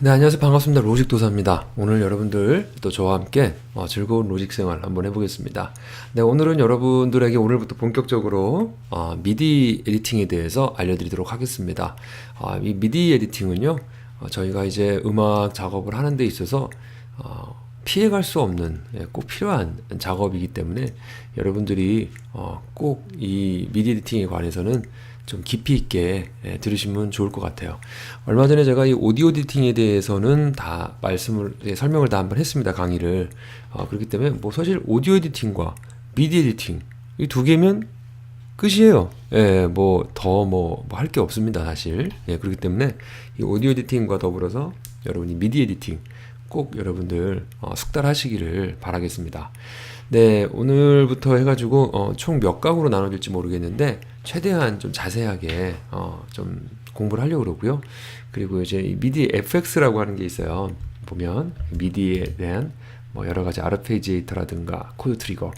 네, 안녕하세요. 반갑습니다. 로직 도사입니다. 오늘 여러분들 또 저와 함께 어, 즐거운 로직 생활 한번 해보겠습니다. 네, 오늘은 여러분들에게 오늘부터 본격적으로 어, 미디 에디팅에 대해서 알려드리도록 하겠습니다. 아, 이 미디 에디팅은요, 어, 저희가 이제 음악 작업을 하는 데 있어서 어, 피해갈 수 없는 예, 꼭 필요한 작업이기 때문에 여러분들이 어, 꼭 이 미디 에디팅에 관해서는 좀 깊이 있게 예, 들으시면 좋을 것 같아요. 얼마 전에 제가 이 오디오 에디팅에 대해서는 다 말씀을 예, 설명을 다 한번 했습니다 강의를 어, 그렇기 때문에 뭐 사실 오디오 에디팅과 미디 에디팅 이 두 개면 끝이에요. 예, 뭐 더 뭐 할게 없습니다 사실. 예, 그렇기 때문에 이 오디오 에디팅과 더불어서 여러분이 미디 에디팅 꼭 여러분들 어, 숙달하시기를 바라겠습니다. 네, 오늘부터 해가지고 어, 총 몇 강으로 나눠질지 모르겠는데 최대한 좀 자세하게 어, 좀 공부를 하려고 그러고요. 그리고 이제 이 미디 FX라고 하는 게 있어요. 보면 미디에 대한 뭐 여러 가지 아르페지에이터라든가 코드 트리거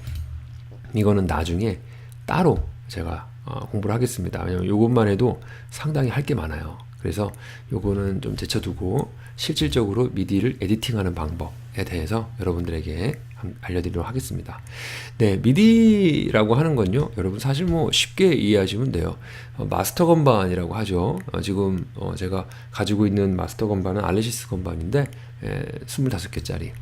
이거는 나중에 따로 제가 어, 공부를 하겠습니다. 왜냐면 이것만 해도 상당히 할 게 많아요. 그래서 요거는 좀 제쳐두고 실질적으로 미디를 에디팅하는 방법에 대해서 여러분들에게 한- 알려드리도록 하겠습니다. 네, 미디라고 하는 건요, 여러분 사실 뭐 쉽게 이해하시면 돼요. 어, 마스터 건반이라고 하죠. 어, 지금 어, 제가 가지고 있는 마스터 건반은 알레시스 건반인데 에, 25개짜리.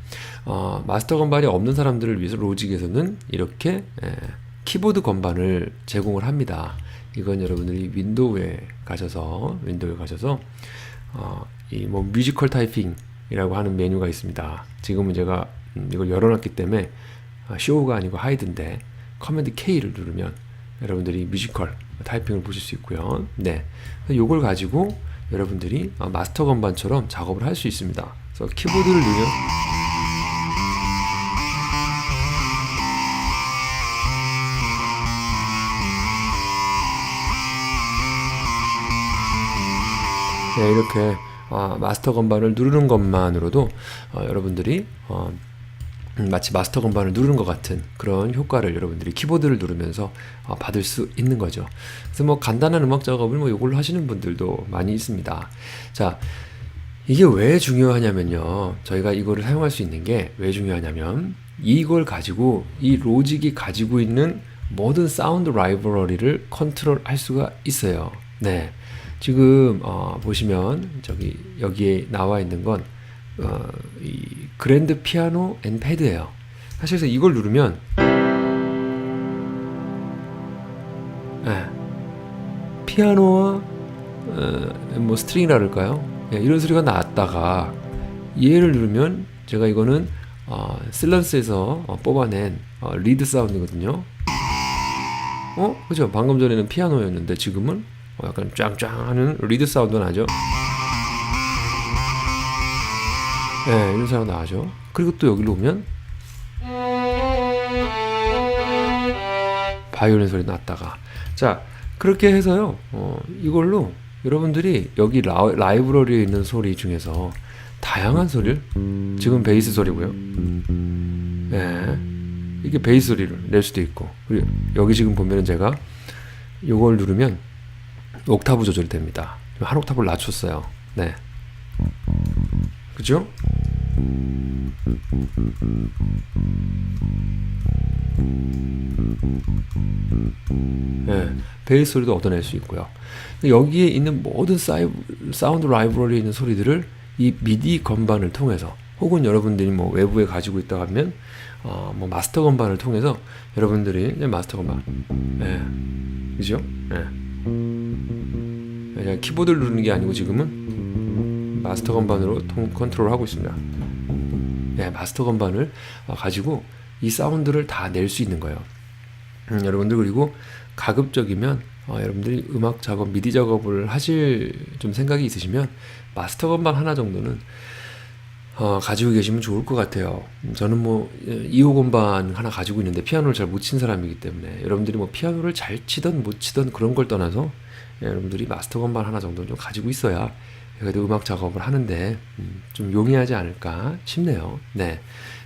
어, 마스터 건반이 없는 사람들을 위해서 로직에서는 이렇게 에, 키보드 건반을 제공을 합니다. 이건 여러분들이 윈도우에 가셔서 윈도우에 가셔서 어, 이뭐 뮤지컬 타이핑이라고 하는 메뉴가 있습니다. 지금은 제가 음, 이걸 열어놨기 때문에 아, 쇼가 아니고 하이드인데 커맨드 K를 누르면 여러분들이 뮤지컬 타이핑을 보실 수 있고요. 네, 이걸 가지고 여러분들이 아, 마스터 건반처럼 작업을 할 수 있습니다. 그래서 키보드를 누르면 네, 이렇게 어, 마스터 건반을 누르는 것만으로도 어, 여러분들이 어, 음, 마치 마스터 건반을 누르는 것 같은 그런 효과를 여러분들이 키보드를 누르면서 어, 받을 수 있는 거죠. 그래서 뭐 간단한 음악 작업을 뭐 이걸로 하시는 분들도 많이 있습니다. 자, 이게 왜 중요하냐면요. 저희가 이거를 사용할 수 있는 게 왜 중요하냐면 이걸 가지고 이 로직이 가지고 있는 모든 사운드 라이브러리를 컨트롤 할 수가 있어요. 네. 지금 어, 보시면 저기 여기에 나와 있는 건 어, 이 그랜드 피아노 앤 패드예요. 사실 이걸 누르면 예, 피아노와 어, 뭐 스트링이라 그럴까요? 예, 이런 소리가 나왔다가 얘를 누르면 제가 이거는 어, 슬런스에서 어, 뽑아낸 어, 리드 사운드거든요. 어? 그죠? 방금 전에는 피아노였는데 지금은 어, 약간 짱짱 하는 리드 사운드 나죠? 예, 이런 사운드 나죠? 그리고 또 여기로 오면 바이올린 소리 났다가. 자 그렇게 해서요 어, 이걸로 여러분들이 여기 라, 라이브러리에 있는 소리 중에서 다양한 소리를 지금 베이스 소리고요. 예 이게 베이스 소리를 낼 수도 있고 그리고 여기 지금 보면은 제가 요걸 누르면 옥타브 조절이 됩니다. 한 옥타브를 낮췄어요. 네 그죠? 예, 베이스 소리도 얻어낼 수 있고요. 여기에 있는 모든 사이, 사운드 라이브러리에 있는 소리들을 이 미디 건반을 통해서 혹은 여러분들이 뭐 외부에 가지고 있다 하면 어, 뭐 마스터 건반을 통해서 여러분들이 마스터 건반, 예, 그죠? 예. 그냥 키보드를 누르는 게 아니고 지금은 마스터 건반으로 통, 컨트롤 하고 있습니다. 네, 마스터 건반을 어, 가지고 이 사운드를 다 낼 수 있는 거예요. 음, 여러분들 그리고 가급적이면 어, 여러분들이 음악 작업, 미디 작업을 하실 좀 생각이 있으시면 마스터 건반 하나 정도는 어, 가지고 계시면 좋을 것 같아요. 음, 저는 뭐 2호 건반 하나 가지고 있는데 피아노를 잘 못 친 사람이기 때문에 여러분들이 뭐 피아노를 잘 치던 못 치던 그런 걸 떠나서 예, 여러분들이 마스터 건반 하나 정도는 좀 가지고 있어야 그래도 음악 작업을 하는데 음, 좀 용이하지 않을까 싶네요. 네.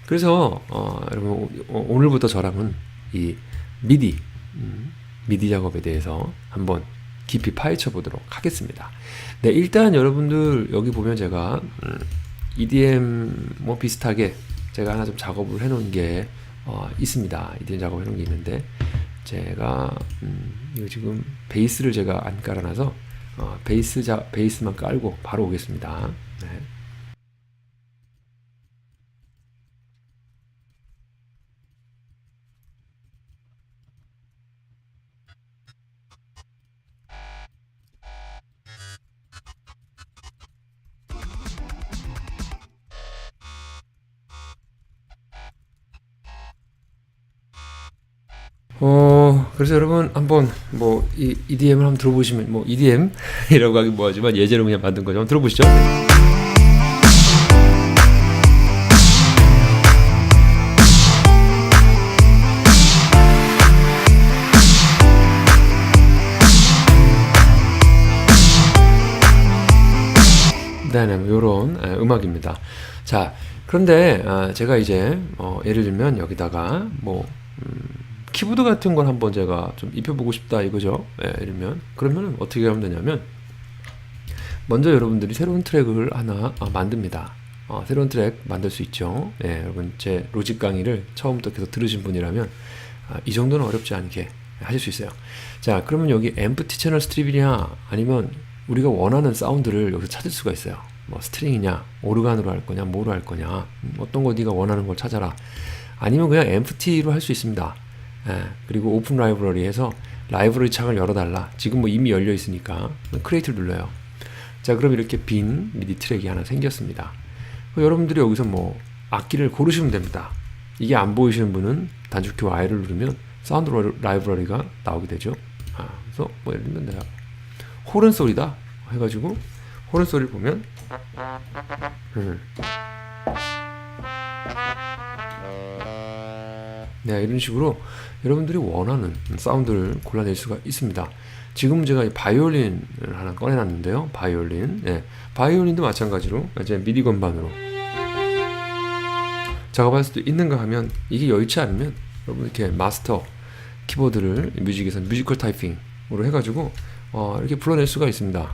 그래서 어, 여러분 오늘부터 저랑은 이 미디 음, 미디 작업에 대해서 한번 깊이 파헤쳐 보도록 하겠습니다. 네, 일단 여러분들 여기 보면 제가 음, EDM 뭐 비슷하게 제가 하나 좀 작업을 해놓은 게 어, 있습니다. EDM 작업을 해놓은 게 있는데 제가 음, 이거 지금 베이스를 제가 안 깔아놔서 어, 베이스 자 베이스만 깔고 바로 오겠습니다. 네. 그래서 여러분 한번 뭐 이 EDM을 한번 들어보시면 뭐 EDM이라고 하긴 뭐하지만 예제로 그냥 만든 거죠. 한번 들어보시죠. 네네, 요런 예, 음악입니다. 자, 그런데 아, 제가 이제 어, 예를 들면 여기다가 뭐 음, 키보드 같은 걸 한번 제가 좀 입혀보고 싶다 이거죠. 예, 이러면 그러면 어떻게 하면 되냐면 먼저 여러분들이 새로운 트랙을 하나 아, 만듭니다. 어, 새로운 트랙 만들 수 있죠. 예, 여러분 제 로직 강의를 처음부터 계속 들으신 분이라면 아, 이 정도는 어렵지 않게 하실 수 있어요. 자, 그러면 여기 엠프티 채널 스트립이냐 아니면 우리가 원하는 사운드를 여기서 찾을 수가 있어요. 뭐 스트링이냐, 오르간으로 할 거냐, 뭐로 할 거냐, 음, 어떤 거 네가 원하는 걸 찾아라. 아니면 그냥 엠프티로 할 수 있습니다. 예, 그리고 오픈 라이브러리에서 라이브러리 창을 열어달라. 지금 뭐 이미 열려 있으니까 크리에이트를 눌러요. 자, 그럼 이렇게 빈 미디 트랙이 하나 생겼습니다. 그럼 여러분들이 여기서 뭐 악기를 고르시면 됩니다. 이게 안 보이시는 분은 단축키 Y를 누르면 사운드 라이브러리가 나오게 되죠. 아, 그래서 뭐 예를 들면 내가 호른 소리다 해가지고 호른 소리를 보면 음. 네, 이런 식으로 여러분들이 원하는 사운드를 골라낼 수가 있습니다. 지금 제가 이 바이올린을 하나 꺼내놨는데요. 바이올린. 네, 바이올린도 마찬가지로 이제 미디 건반으로 작업할 수도 있는가 하면 이게 여의치 않으면 여러분 이렇게 마스터 키보드를 뮤직에서 뮤지컬 타이핑으로 해가지고 어, 이렇게 불러낼 수가 있습니다.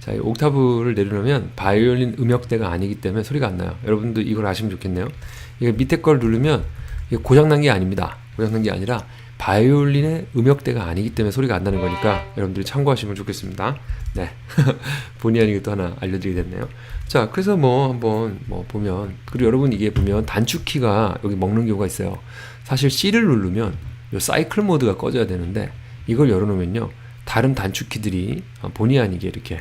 자, 이 옥타브를 내려놓으면 바이올린 음역대가 아니기 때문에 소리가 안 나요. 여러분도 이걸 아시면 좋겠네요. 이거 밑에 걸 누르면 이게 고장난 게 아닙니다. 고장난 게 아니라 바이올린의 음역대가 아니기 때문에 소리가 안 나는 거니까 여러분들이 참고하시면 좋겠습니다. 네. 본의 아니게 또 하나 알려드리게 됐네요. 자, 그래서 뭐 한번 뭐 보면, 그리고 여러분 이게 보면 단축키가 여기 먹는 경우가 있어요. 사실 C를 누르면 요 사이클 모드가 꺼져야 되는데 이걸 열어놓으면요. 다른 단축키들이 본의 아니게 이렇게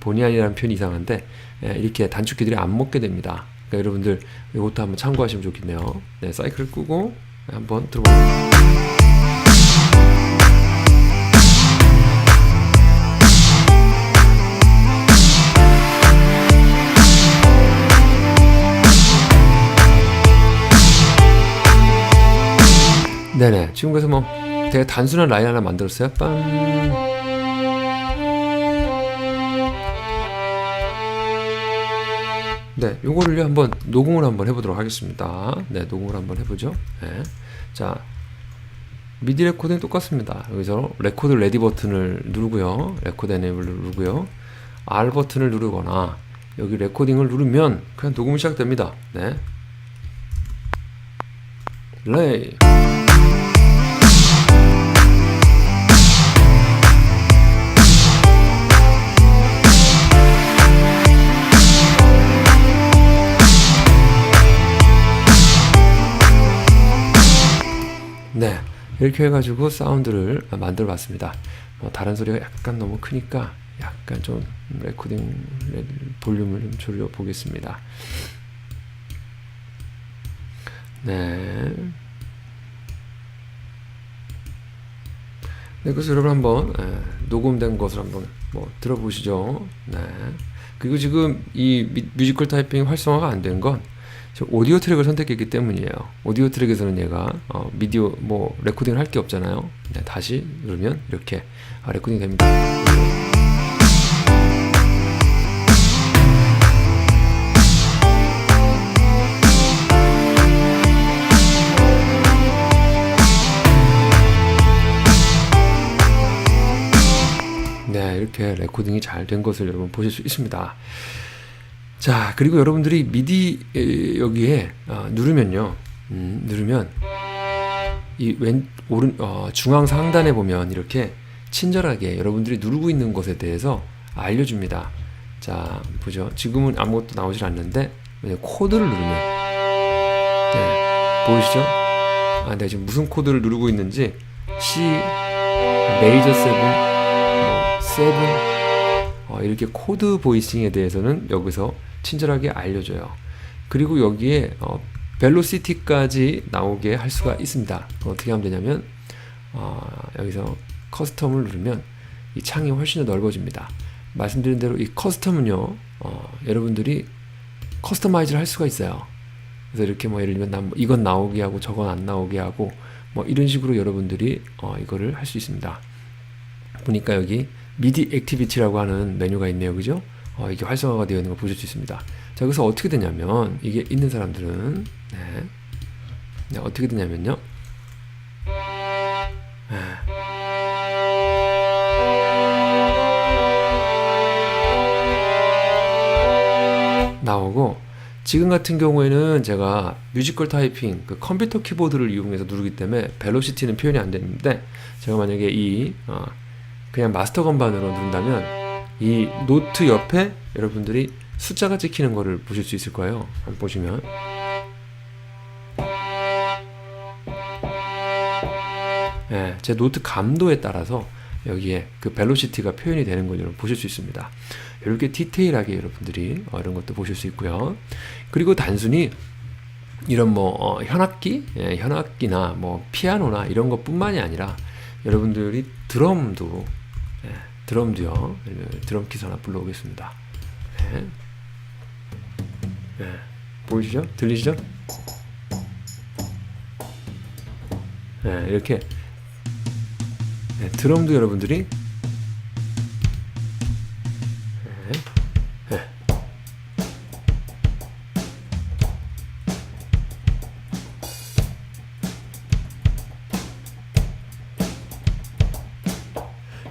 본의 아니라는 표현이 이상한데 예, 이렇게 단축키들이 안 먹게 됩니다. 그러니까 여러분들 이것도 한번 참고하시면 좋겠네요. 네, 사이클을 끄고 한번 들어볼게요. 네네. 지금 그래서 뭐 되게 단순한 라인 하나 만들었어요. 빰. 네, 요거를 한번 녹음을 한번 해보도록 하겠습니다. 네, 녹음을 한번 해보죠. 네. 자, 미디 레코딩 똑같습니다. 여기서 레코드 레디 버튼을 누르고요. 레코드 에네이블을 누르고요. R 버튼을 누르거나 여기 레코딩을 누르면 그냥 녹음이 시작됩니다. 네. 레이. 네, 이렇게 해가지고 사운드를 만들어 봤습니다. 뭐 다른 소리가 약간 너무 크니까 약간 좀 레코딩 볼륨을 좀 줄여 보겠습니다. 네. 네, 그래서 여러분 한번 에, 녹음된 것을 한번 뭐 들어보시죠. 네. 그리고 지금 이 미- 뮤지컬 타이핑 활성화가 안 된 건 오디오 트랙을 선택했기 때문이에요. 오디오 트랙에서는 얘가 어, 미디어 뭐 레코딩을 할 게 없잖아요. 네, 다시 누르면 이렇게 아, 레코딩 됩니다. 이렇게 레코딩이 잘 된 것을 여러분 보실 수 있습니다. 자, 그리고 여러분들이 미디 에, 여기에 아, 누르면요. 음, 누르면 이 왼 오른 어, 중앙 상단에 보면 이렇게 친절하게 여러분들이 누르고 있는 것에 대해서 알려줍니다. 자, 보죠. 지금은 아무것도 나오질 않는데 만약 코드를 누르면 네, 보이시죠? 아, 내가 지금 무슨 코드를 누르고 있는지 C 메이저 세븐, 뭐 어, 이렇게 코드 보이싱에 대해서는 여기서 친절하게 알려줘요. 그리고 여기에 어, 벨로시티까지 나오게 할 수가 있습니다. 어떻게 하면 되냐면 어, 여기서 커스텀을 누르면 이 창이 훨씬 더 넓어집니다. 말씀드린 대로 이 커스텀은요, 어, 여러분들이 커스터마이즈를 할 수가 있어요. 그래서 이렇게 뭐 예를 들면 난 이건 나오게 하고 저건 안 나오게 하고 뭐 이런 식으로 여러분들이 어, 이거를 할 수 있습니다. 보니까 여기 미디 액티비티라고 하는 메뉴가 있네요. 그죠? 어, 이게 활성화가 되어 있는 걸 보실 수 있습니다. 자, 그래서 어떻게 되냐면 이게 있는 사람들은 네. 네, 어떻게 되냐면요. 네. 나오고 지금 같은 경우에는 제가 뮤지컬 타이핑 그 컴퓨터 키보드를 이용해서 누르기 때문에 벨로시티는 표현이 안 되는데 제가 만약에 이 어, 그냥 마스터 건반으로 누른다면 이 노트 옆에 여러분들이 숫자가 찍히는 거를 보실 수 있을 거예요. 한번 보시면 예, 제 노트 감도에 따라서 여기에 그 벨로시티가 표현이 되는 걸 여러분 보실 수 있습니다. 이렇게 디테일하게 여러분들이 어, 이런 것도 보실 수 있고요. 그리고 단순히 이런 뭐 어, 현악기, 예, 현악기나 뭐 피아노나 이런 것뿐만이 아니라 여러분들이 드럼도 예, 드럼도요. 드럼 키스 하나 불러오겠습니다. 예. 예. 보이시죠? 들리시죠? 예, 이렇게 예, 드럼도 여러분들이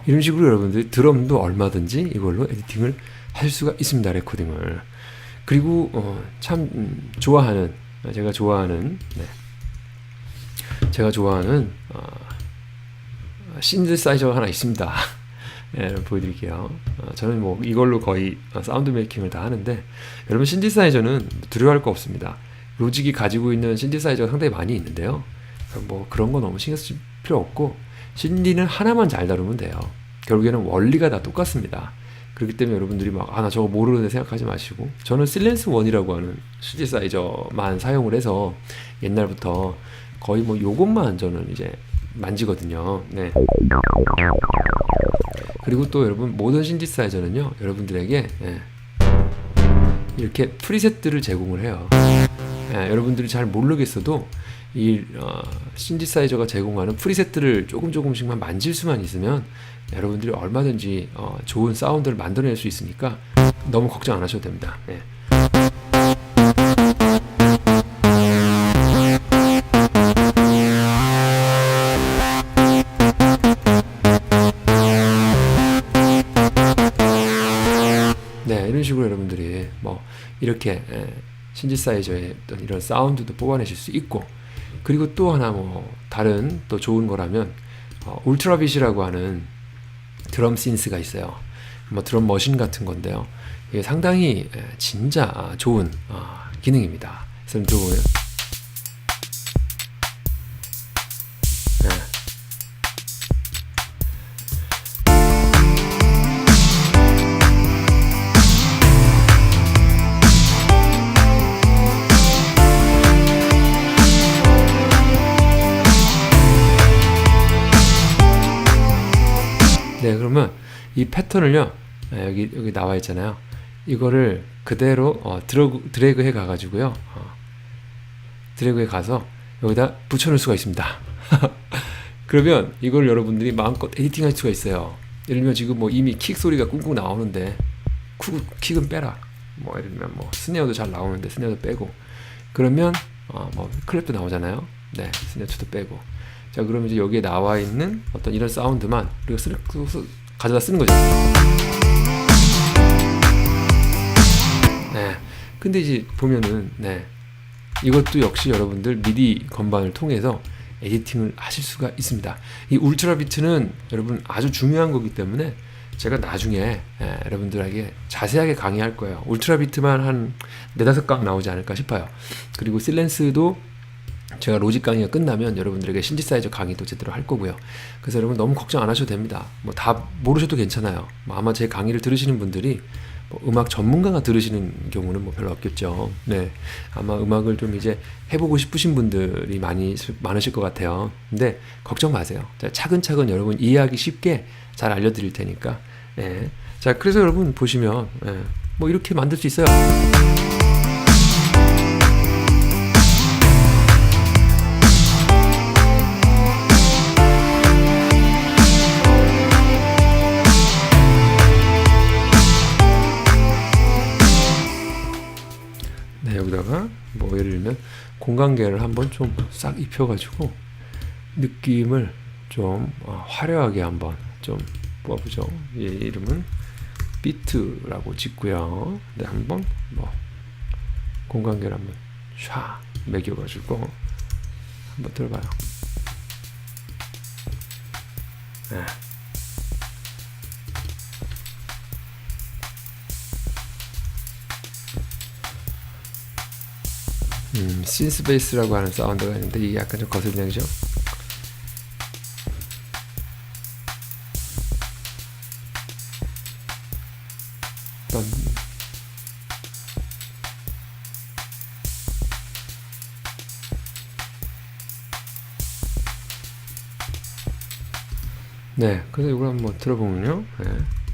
이런 식으로 여러분들이 드럼도 얼마든지 이걸로 에디팅을 할 수가 있습니다. 레코딩을. 그리고 어, 참 음, 좋아하는 제가 좋아하는 네. 제가 좋아하는 어, 신드사이저가 하나 있습니다. 예, 보여드릴게요. 어, 저는 뭐 이걸로 거의 사운드 메이킹을 다 하는데 여러분 신디사이저는 두려워할 거 없습니다. 로직이 가지고 있는 신디사이저가 상당히 많이 있는데요. 뭐 그런 거 너무 신경 쓸 필요 없고 신디는 하나만 잘 다루면 돼요. 결국에는 원리가 다 똑같습니다. 그렇기 때문에 여러분들이 막, 아, 나 저거 모르는데 생각하지 마시고. 저는 실렌스 원이라고 하는 신디사이저만 사용을 해서 옛날부터 거의 뭐 요것만 저는 이제 만지거든요. 네. 그리고 또 여러분 모든 신디사이저는요 여러분들에게 예, 이렇게 프리셋들을 제공을 해요. 예, 여러분들이 잘 모르겠어도 이 어, 신디사이저가 제공하는 프리셋들을 조금 조금씩만 만질 수만 있으면 여러분들이 얼마든지 어, 좋은 사운드를 만들어낼 수 있으니까 너무 걱정 안 하셔도 됩니다. 예. 네, 식으로 여러분들이 뭐 이렇게 예, 신지사이저의 어떤 이런 사운드도 뽑아내실 수 있고 그리고 또 하나 뭐 다른 또 좋은 거라면 어, 울트라빗이라고 하는 드럼 신스가 있어요. 뭐 드럼 머신 같은 건데요. 이게 상당히 예, 진짜 좋은 어, 기능입니다. 그래서 들어보면 이 패턴을요, 아, 여기, 여기 나와 있잖아요. 이거를 그대로 어, 드래그, 드래그 해 가가지고요. 어, 드래그에 가서 여기다 붙여놓을 수가 있습니다. 그러면 이걸 여러분들이 마음껏 에디팅 할 수가 있어요. 예를 들면 지금 뭐 이미 킥 소리가 꿍꿍 나오는데 쿡, 킥은 빼라. 뭐 예를 들면 뭐 스네어도 잘 나오는데 스네어도 빼고 그러면 어, 뭐 클랩도 나오잖아요. 네, 스네어 2도 빼고 자 그러면 이제 여기에 나와 있는 어떤 이런 사운드만 우리가 쓱, 쓱, 가져다 쓰는 거죠. 네. 근데 이제 보면은 네. 이것도 역시 여러분들 미디 건반을 통해서 에디팅을 하실 수가 있습니다. 이 울트라 비트는 여러분 아주 중요한 거기 때문에 제가 나중에 예, 여러분들에게 자세하게 강의할 거예요. 울트라 비트만 한 네다섯 강 나오지 않을까 싶어요. 그리고 실렌스도 제가 로직 강의가 끝나면 여러분들에게 신지 사이저 강의도 제대로 할 거고요. 그래서 여러분 너무 걱정 안 하셔도 됩니다. 뭐 다 모르셔도 괜찮아요. 뭐 아마 제 강의를 들으시는 분들이 뭐 음악 전문가가 들으시는 경우는 뭐 별로 없겠죠. 네. 아마 음악을 좀 이제 해보고 싶으신 분들이 많이 많으실 것 같아요. 근데 걱정 마세요. 자, 차근차근 여러분 이해하기 쉽게 잘 알려드릴 테니까. 네. 자, 그래서 여러분 보시면 예, 뭐 이렇게 만들 수 있어요. 공간계를 한번 좀 싹 입혀가지고 느낌을 좀 어, 화려하게 한번 좀 뽑아보죠. 얘 이름은 비트라고 짓고요. 네, 한번 뭐 공간계를 한번 샤 매겨가지고 한번 들어봐요. 네. 음, 신스 베이스라고 하는 사운드가 있는데 이게 약간 좀 거슬리죠. 떤 네, 그래서 이걸 한번 들어보면요. 네.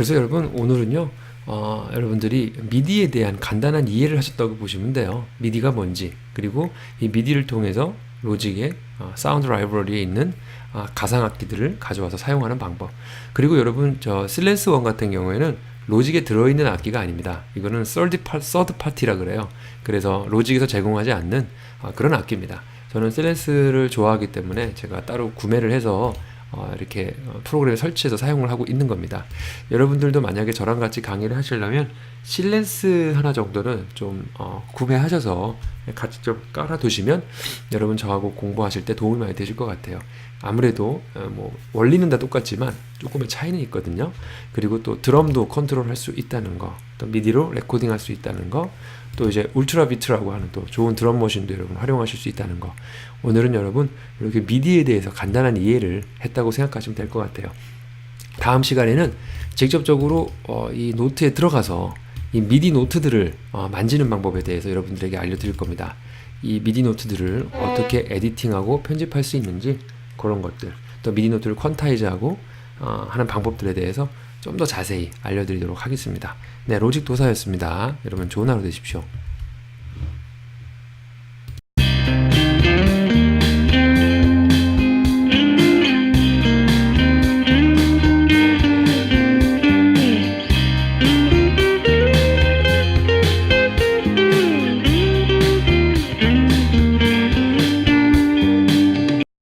그래서 여러분 오늘은요. 어, 여러분들이 미디에 대한 간단한 이해를 하셨다고 보시면 돼요. 미디가 뭔지 그리고 이 미디를 통해서 로직의 어, 사운드 라이브러리에 있는 아, 가상 악기들을 가져와서 사용하는 방법. 그리고 여러분 저 실렌스 원 같은 경우에는 로직에 들어있는 악기가 아닙니다. 이거는 서드 파티라 그래요. 그래서 로직에서 제공하지 않는 아, 그런 악기입니다. 저는 실렌스를 좋아하기 때문에 제가 따로 구매를 해서 어, 이렇게 어, 프로그램을 설치해서 사용을 하고 있는 겁니다. 여러분들도 만약에 저랑 같이 강의를 하시려면 실렌스 하나 정도는 좀 어, 구매하셔서 같이 좀 깔아두시면 여러분 저하고 공부하실 때 도움이 많이 되실 것 같아요. 아무래도 어, 뭐 원리는 다 똑같지만 조금의 차이는 있거든요. 그리고 또 드럼도 컨트롤할 수 있다는 거, 또 미디로 레코딩할 수 있다는 거, 또 이제 울트라 비트라고 하는 또 좋은 드럼 머신도 여러분 활용하실 수 있다는 거. 오늘은 여러분 이렇게 미디에 대해서 간단한 이해를 했다고 생각하시면 될 것 같아요. 다음 시간에는 직접적으로 어, 이 노트에 들어가서 이 미디 노트들을 어, 만지는 방법에 대해서 여러분들에게 알려드릴 겁니다. 이 미디 노트들을 어떻게 에디팅하고 편집할 수 있는지 그런 것들, 또 미디 노트를 퀀타이즈하고 어, 하는 방법들에 대해서 좀 더 자세히 알려드리도록 하겠습니다. 네, 로직 도사였습니다. 여러분 좋은 하루 되십시오.